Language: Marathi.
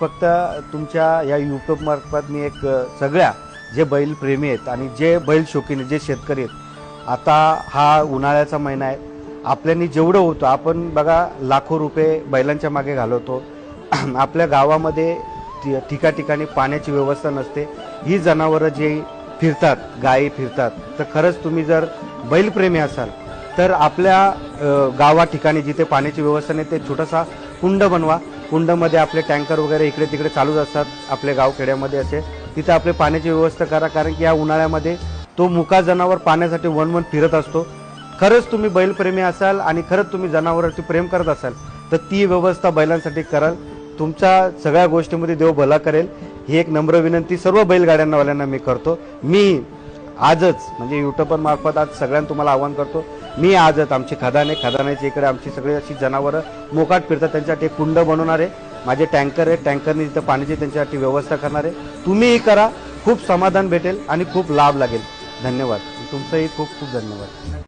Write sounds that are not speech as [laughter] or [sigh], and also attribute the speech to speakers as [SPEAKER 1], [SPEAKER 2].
[SPEAKER 1] फक्त तुमच्या या यूट्यूब मार्फत मी एक सगळ्या जे बैल प्रेमी आहेत आणि जे बैल शौकीन जे शेतकरी आहेत आता हा उन्हाळ्याचा महिना आहे. आपल्यानी जेवढं होतं आपण बघा लाखो रुपये बैलांच्या मागे घालवतो. [clears throat] आपल्या गावामध्ये ठिकाठिकाणी पाण्याची व्यवस्था नसते. ही जनावरं जे फिरतात गायी फिरतात तर खरंच तुम्ही जर बैलप्रेमी असाल तर आपल्या गावा ठिकाणी जिथे पाण्याची व्यवस्था नाही ते छोटासा कुंड बनवा. कुंडमध्ये आपले टँकर वगैरे इकडे तिकडे चालूच असतात आपल्या गाव खेड्यामध्ये असे. तिथे आपले पाण्याची व्यवस्था करा कारण की या उन्हाळ्यामध्ये तो मुका जनावर पाण्यासाठी वन वन फिरत असतो. खरंच तुम्ही बैलप्रेमी असाल आणि खरंच तुम्ही जनावरांवरती प्रेम करत असाल तर ती व्यवस्था बैलांसाठी कराल. तुमच्या सगळ्या गोष्टीमध्ये देव भला करेल. ही एक नम्र विनंती सर्व बैलगाड्यांवाल्यांना मी करतो. मी आजच म्हणजे युट्यूबर मार्फत आज सगळ्यांना तुम्हाला आवाहन करतो मी आजच आमची खदाने खदाण्याच्या इकडे आमची सगळी अशी जनावरं मोकाट फिरतात त्यांच्यासाठी कुंड बनवणार आहे. माझे टँकर आहे टँकरने तिथं पाण्याची त्यांच्यासाठी व्यवस्था करणार आहे. तुम्हीही करा खूप समाधान भेटेल आणि खूप लाभ लागेल. धन्यवाद. तुमचंही खूप खूप धन्यवाद.